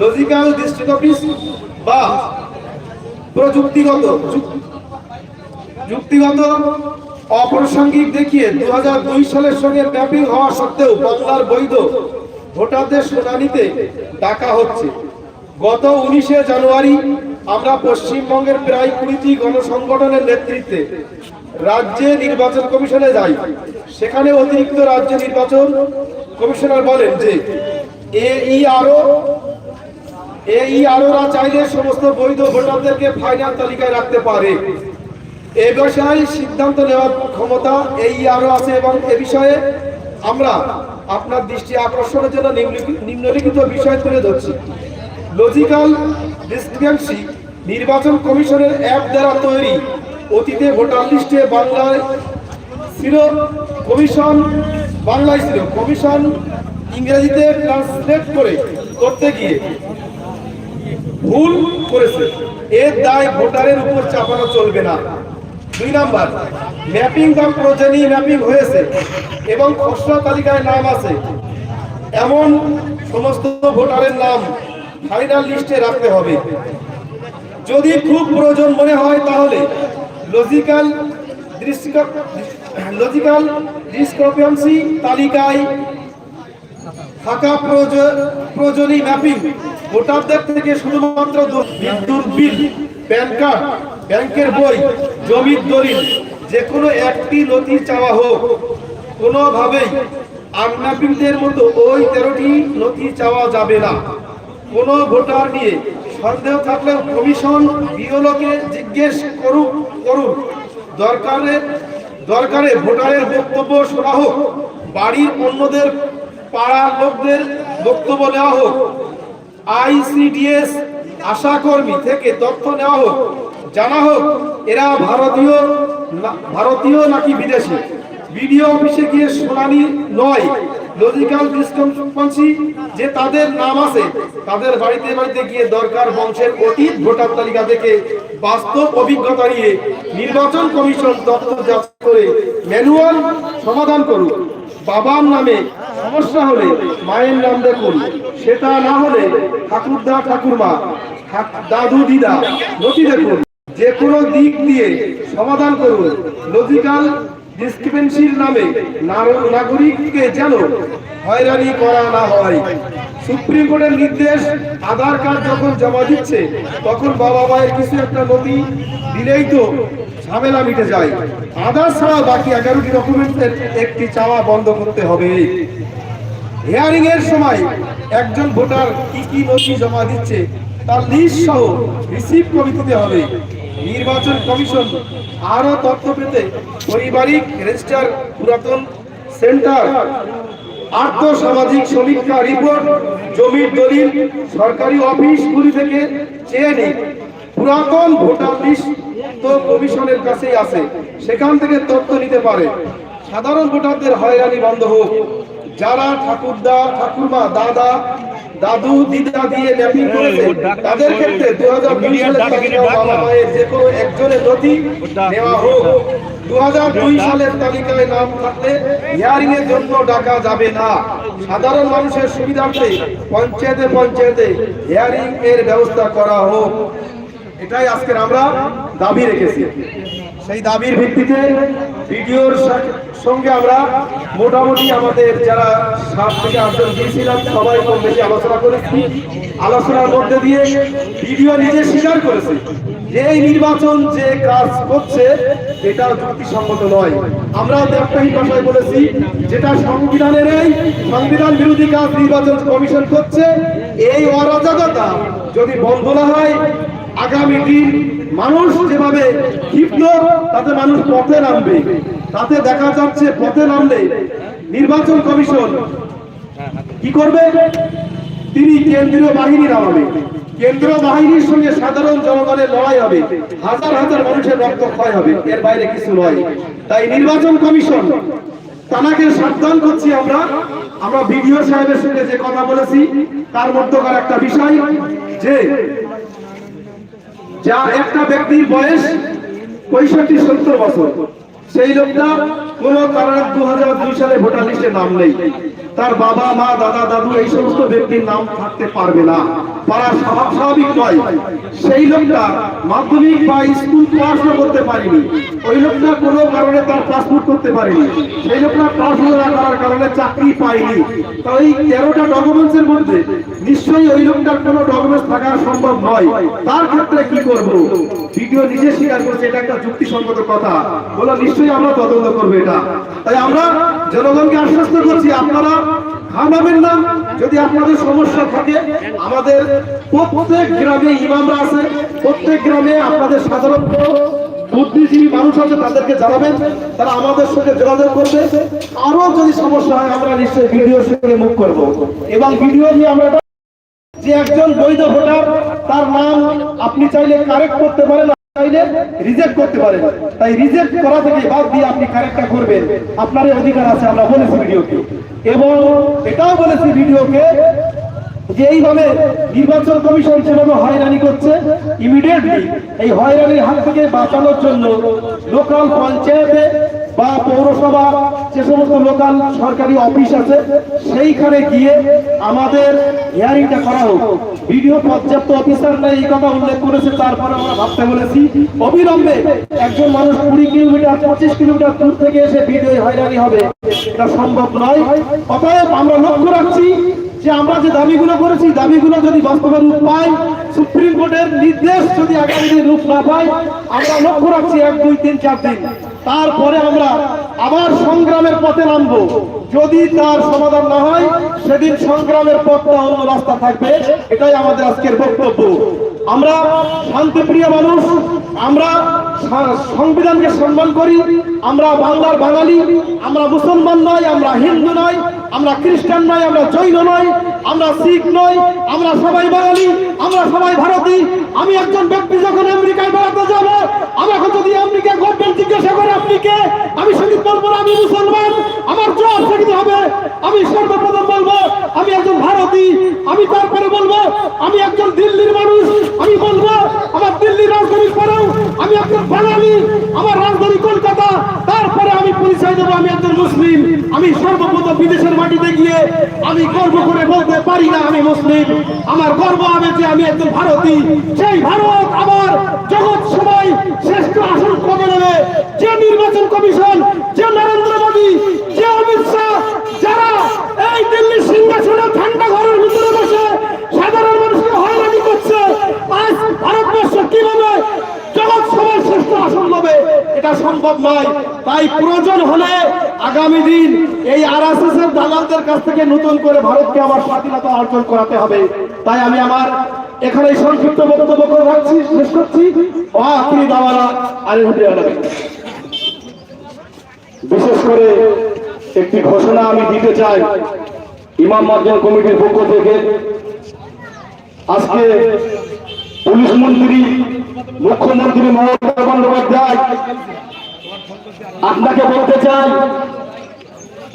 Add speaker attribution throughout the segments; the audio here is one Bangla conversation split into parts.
Speaker 1: লজিক্যাল ডিস্ট্রিক্ট অফিস বা প্রযুক্তিগত যুক্তিগত অপ্রাসঙ্গিক দেখিয়ে দু হাজার দুই সালের সঙ্গে ম্যাপিং হওয়া সত্ত্বেও বাংলার বৈধ ভোটারদের শুনানিতে ডাকা হচ্ছে। গত উনিশে জানুয়ারি আমরা পশ্চিমবঙ্গের প্রায় কুড়িটি গণসংগঠনের নেতৃত্বে রাজ্যে নির্বাচন কমিশনে যাই। সেখানে অতিরিক্ত রাজ্য নির্বাচন কমিশনার বলেন যে, এ এই আরও এই আরোরা চাইলে সমস্ত বৈধ ভোটারদেরকে ফাইনাল তালিকায় রাখতে পারে। এ বিষয়ে সিদ্ধান্ত নেওয়ার ক্ষমতা এই আরও আছে এবং এ বিষয়ে আমরা আপনার দৃষ্টি আকর্ষণের জন্য নিম্নলিখিত বিষয় তুলে ধরছি। লজিক্যাল ডিসক্রিপেন্সি নির্বাচন কমিশনের অ্যাপ দ্বারা তৈরি অতীতে ভোটার লিস্টে বাংলায় ছিল কমিশন, বাংলায় ছিল কমিশন ইংরেজিতে ট্রান্সলেট করে করতে গিয়ে ভুল করেছে। এর দায় ভোটারের উপর চাপানো চলবে না। দুই নাম্বার, ম্যাপিং বা প্রজনী ম্যাপিং হয়েছে এবং খসড়া তালিকায় নাম আছে। এমন সমস্ত ভোটারের নাম ফাইনাল লিস্টে রাখতে হবে। যদি খুব প্রয়োজন মনে হয় তাহলে লজিক্যাল লজিক্যাল ডিসক্রিপেন্সি তালিকায় থাকা প্রয়োজ- প্রয়োজনীয় ম্যাপিং ভোটারদের থেকে শুধুমাত্র বিদ্যুৎ বিল, প্যান কার্ড, ব্যাংকের বই, জমির দলিল যে কোনো একটি নথি চাওয়া হোক। কোনোভাবেই আনম্যাপিংদের মতো ওই তেরোটি নথি চাওয়া যাবে না। কোনো ভোটার নিয়ে সন্দেহ থাকলেও কমিশন বিওলোকে জিজ্ঞেস করুক করুক। দরকারে দরকারে ভোটারের বক্তব্য শোনা হোক। বাড়ির অন্যদের পাড়ার লোকদের বক্তব্য নেওয়া হোক, আইসিডিএস আশাকর্মী থেকে তথ্য নেওয়া হোক, জানা হোক, এরা ভারতীয় ভারতীয় নাকি বিদেশি? বিডিও অফিসে গিয়ে শুনানি নয় লজিক্যাল ডিসকম্পন্সি যে তাদের নাম আছে, তাদের বাড়িতে বাড়িতে গিয়ে দরকার বংশের অতীত ভোটার তালিকা থেকে বাস্তব অভিজ্ঞতা নিয়ে নির্বাচন কমিশন তথ্য যাচাই করে ম্যানুয়াল সমাধান করুক। বাবার নামে সমস্যা হলে মায়ের নাম দেখুন। সেটা না হলে ঠাকুরদা ঠাকুরমা দাদু দিদা নথি দেখুন। যে কোনো দিক দিয়ে সমাধান করুন। লজিক্যাল ডিসক্রিপেন্সির নামে নাগরিককে যেন হয়রানি করা না হয়। সুপ্রিম কোর্টের নির্দেশ, আধার কার্ড যখন জমা দিচ্ছে, তখন বাবা মায়ের কিছু একটা নথি দিলেই তো ঝামেলা মিটে যায়। আধার ছাড়া বাকি এগারোটি ডকুমেন্টের একটি চাওয়া বন্ধ করতে হবে। হিয়ারিং এর সময় একজন ভোটার কি কি নথি জমা দিচ্ছে তার লিস্ট সহ রিসিভ করে দিতে হবে। নির্বাচন কমিশন আরও তথ্য পেতে পারিবারিক রেজিস্টার পুরাতন সেন্টার আর্থ সামাজিক সমীক্ষা রিপোর্ট, জমির দলিল, সরকারি অফিসগুলি থেকে চেয়ে নিন। পুরাতন ভোটার লিস্ট তো কমিশনের কাছেই আছে। সেখান থেকে তথ্য নিতে পারে। সাধারণ ভোটারদের হয়রানি বন্ধ হোক। যারা ঠাকুরদা ঠাকুরমা দাদা দাদু দিদা দিয়ে ম্যাপিং করেছে তাদের ক্ষেত্রে দু হাজার দুই সালের বাবা মায়ের যে কোনো একজনের নথি নেওয়া হোক। দু হাজার দুই সালের তালিকায় নাম থাকলে হিয়ারিং এর জন্য ডাকা যাবে না। সাধারণ মানুষের সুবিধার্থে পঞ্চায়েতে পঞ্চায়েতে হিয়ারিং এর ব্যবস্থা করা হোক। এটাই আজকের আমরা দাবি রেখেছি। সেই দাবির ভিত্তিতে ভিডিওর সঙ্গে আমরা মোটামুটি আমাদের যারা সাত থেকে আটজন গিয়েছিলাম, সবাই কম বেশি আলোচনা করেছি। আলোচনার মধ্যে দিয়ে ভিডিও নিজে স্বীকার করেছে যে এই নির্বাচন যে কাজ করছে, এটা যুক্তিসঙ্গত নয়। আমরা ব্যবসায়ী ভাষায় বলেছি, যেটা সংবিধানের এই সংবিধান বিরোধী কাজ নির্বাচন কমিশন করছে, এই অরাজকতা যদি বন্ধ না হয় আগামী দিন মানুষ যেভাবে ক্ষিপ্ত, তাতে মানুষ পথে নামবে। তাতে দেখা যাচ্ছে পথে নামলে নির্বাচন কমিশন কি করবে? তিনি কেন্দ্রীয় বাহিনী নামাবে। কেন্দ্রীয় বাহিনীর সঙ্গে সাধারণ জনগণের লড়াই হবে। হাজার হাজার মানুষের রক্ত ক্ষয় হবে। এর বাইরে কিছু নয়। তাই নির্বাচন কমিশন, তানাকে সাবধান করছি আমরা। আমরা বিডিও সাহেবের সঙ্গে যে কথা বলেছি, তার মধ্যকার একটা বিষয় যে যা একটা ব্যক্তির বয়স পঁয়ষট্টি, সত্তর বছর, সেই লোকটা কোন কারণে দু হাজার দুই সালে ভোটার লিস্টে নাম নেই। তার বাবা, মা, দাদা, দাদু এই সমস্ত ব্যক্তির নাম থাকতে পারবে না। পারা স্বাভা- স্বাভাবিক নয়। সেই লোকটা মাধ্যমিক বা স্কুল পড়াশোনা করতে পারেনি। ওই লোকটা কোনো কারণে তার পাসপোর্ট করতে পারেনি। সেই লোকটা পড়াশোনা করার কারণে চাকরি পায়নি। তো ওই তেরোটা ডকুমেন্টসের মধ্যে নিশ্চয়ই ওই লোকটার কোনো ডকুমেন্টস থাকা সম্ভব নয়। তার ক্ষেত্রে কি করব? ভিডিও নিজে স্বীকার করছে, এটা একটা যুক্তিসঙ্গত কথা। বলো, নিশ্চয়ই আমরা তদন্ত করব এটা। তাই আমরা জনগণকে আশ্বস্ত করছি, আপনারা ঘামাবেন না। যদি আপনাদের সমস্যা থাকে, আমাদের প্রত্যেক গ্রামে ইমামরা আছে, প্রত্যেক গ্রামে আপনাদের সাধারণত বুদ্ধিজীবী মানুষ আছে, তাদেরকে জানাবেন, তারা আমাদের সঙ্গে যোগাযোগ করবে। আরও যদি সমস্যা হয়, আমরা নিশ্চয়ই ভিডিওর সঙ্গে মুখ করব। এবং ভিডিও আমরা যে একজন বৈধ ভোটার, তার নাম আপনি চাইলে কারেক্ট করতে পারেন চাইলে রিজেক্ট করতে পারেন। তাই রিজেক্ট করা থেকে বাদ দিয়ে আপনি কারেক্টটা করবেন। আপনার অধিকার আছে, আমরা বলেছি ভিডিওকে। এবং এটাও বলেছি ভিডিওকে যে এইভাবে নির্বাচন কমিশন যেভাবে হয়রানি করছে ইমিডিয়েটলি এই হয়রানির হাত থেকে বাঁচানোর জন্য লোকাল পঞ্চায়েতে বা পৌরসভা, যে সমস্ত লোকাল সরকারি অফিস আছে, সেইখানে গিয়ে আমাদের হিয়ারিংটা করা হোক। ভিডিও পর্যাপ্ত অফিসার নাই, এই কথা উল্লেখ করেছে, তারপরে আমরা ভাবতে বলেছি, অবিলম্বে একজন মানুষ কুড়ি কিলোমিটার, পঁচিশ কিলোমিটার দূর থেকে এসে ভিডিও হয়রানি হবে। এটা সম্ভব নয়। অতএব আমরা লক্ষ্য রাখছি যে আমরা যে দাবিগুলো করেছি, দাবিগুলো যদি বাস্তবে রূপ পায় সুপ্রিম কোর্টের নির্দেশ যদি আগামী দিন রূপ না পায় আমরা লক্ষ্য রাখছি এক, দুই, তিন, চার দিন। তারপরে আমরা আবার সংগ্রামের পথে নামবো। যদি তার সমাধান না হয়, সেদিন সংগ্রামের পথটা অন্য রাস্তা থাকবে। এটাই আমাদের আজকের বক্তব্য। আমরা শান্তিপ্রিয় মানুষ, আমরা সংবিধানকে সম্মান করি, আমরা বাংলার বাঙালি, আমরা মুসলমান নয়, আমরা হিন্দু নয় আমরা খ্রিস্টান নয়, আমরা জৈন নয়, আমরা শিখ নয়, আমরা সবাই বাঙালি, আমরা সবাই ভারতী। আমি একজন ব্যক্তি যখন আমেরিকায় বেড়াতে যাব আমাকে যদি আমেরিকা গভর্নমেন্ট জিজ্ঞাসা করে আপনি কে, আমি সেদিন বলব আমি মুসলমান, আমার জবাব সেদিন হবে। আমি সর্বপ্রথম বলব, আমি একজন ভারতী, আমি তারপরে বলব, আমি একজন দিল্লির মানুষ, আমি বলব, আমার দিল্লির রাজধানীর পরেও আমি একজন বাঙালি, আমার রাজধানী কলকাতা, তারপরে দেবো আমি একজন মুসলিম। আমি সর্বপ্রথম বিদেশের মাটিতে গিয়ে আমি গর্ব করে বলতে পারি না আমি মুসলিম। আমার গর্ব আমি যে আমি একজন ভারতী। সেই ভারত আমার জগৎ সবাই শ্রেষ্ঠ আসন কবে নেবে। যে নির্বাচন কমিশন, যে নরেন্দ্র মোদী যে অমিত শাহ যারা এই দিল্লির সিংহাসনে ঠান্ডা ঘরের ভিতরে বসে সাধারণ মানুষকে হয়রানি করছে আজ ভারতবর্ষ কীভাবে জগৎ সবার শ্রেষ্ঠ আসন হবে এটা সম্ভব নয়। তাই প্রয়োজন হলে আগামী দিন এই আর এস এর দালালদের কাছ থেকে নতুন করে ভারতকে আমার স্বাধীনতা অর্জন করাতে হবে। তাই আমি আমার এখানে সংক্ষিপ্ত বক্তব্য করে রাখছি, শেষ করছি। বিশেষ করে একটি ঘোষণা আমি দিতে চাই ইমাম মার্জন কমিটির পক্ষ থেকে। আজকে পুলিশ মন্ত্রী মুখ্যমন্ত্রী মমতা বন্দ্যোপাধ্যায়, আপনাকে বলতে চাই,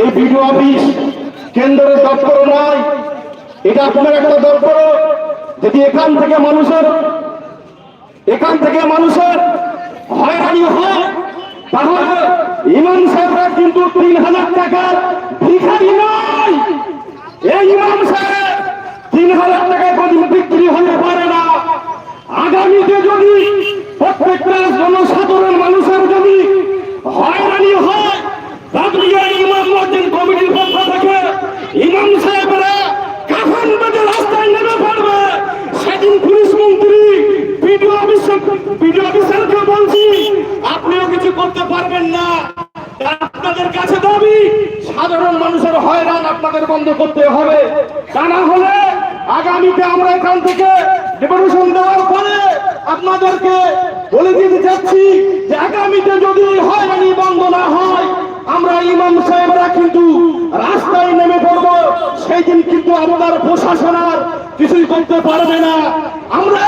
Speaker 1: এই বিডিও অফিস কেন্দ্রের দপ্তর নয়, এটা আপনার একটা দপ্তর যদি এখান থেকে মানুষের, এখান থেকে মানুষের হয়রানি হয়, তাহলে ইমাম সাহেবরা কিন্তু তিন হাজার টাকার ভিখারি নয়। এই ইমাম সাহেব তিন হাজার টাকায় বিক্রি হতে পারে আগামীতে যদি প্রত্যেকটা জনসাধারণ মানুষের যদি হয়রানি হয় ইমাম কমিটির পক্ষ থেকে ইমাম সাহেবরা রাস্তায় সেদিন পুলিশ মন্ত্রী বলছি, আপনিও কিছু করতে পারবেন না। কাছে সাধারণ মানুষের হয়রান আপনাদের বন্ধ করতে হবে। হলে আমরা এখান থেকে ডেপুটেশন দেওয়ার পরে আপনাদেরকে বলে দিতে চাচ্ছি যে আগামীতে যদি হয়রানি বন্ধ না হয়, আমরা ইমাম সাহেবরা কিন্তু রাস্তায় নেমে পড়ব। সেই দিন কিন্তু আপনার প্রশাসন আর কিছুই করতে পারবে না। আমরা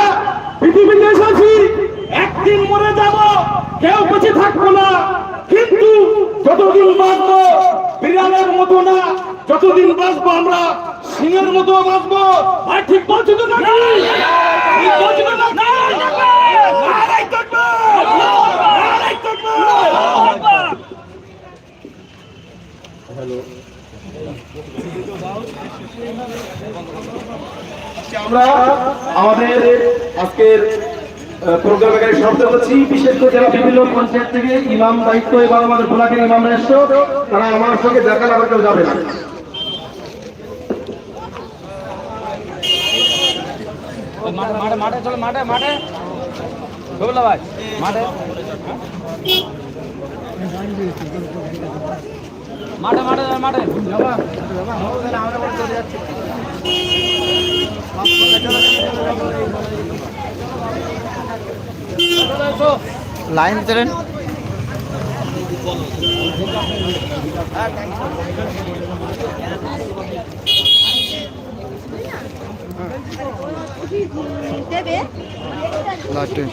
Speaker 1: পৃথিবীতে এসেছি, একদিন মরে যাব, কেউ বেঁচে থাকব না। কিন্তু যতদিন বাঁচবো, বিড়ালের মতো না, যতদিন বাঁচবো আমরা সিংহের মতো বাঁচবো ভাই ঠিক বলছি তো নাকি? ঠিক বলছি তো নাকি? নারাই তাকবীর! নারাই তাকবীর! আমরা আমাদের আজকের প্রোগ্রাম এখানে সমাপ্ত করছি। বিশেষ করে যারা বিভিন্ন পঞ্চায়েত থেকে ইমাম দায়িত্ব এবং আমাদের ভোলাকের ইমামরা এসছো তারা আমার সঙ্গে দেখা না কেউ যাবে না।
Speaker 2: মাঠে মাঠে মাঠে চলো মাঠে মাঠে শোভলা ভাই মাঠে মাঠে মাঠে মাঠে
Speaker 3: লাইন ধরেন।
Speaker 4: দেবে।
Speaker 3: লাটে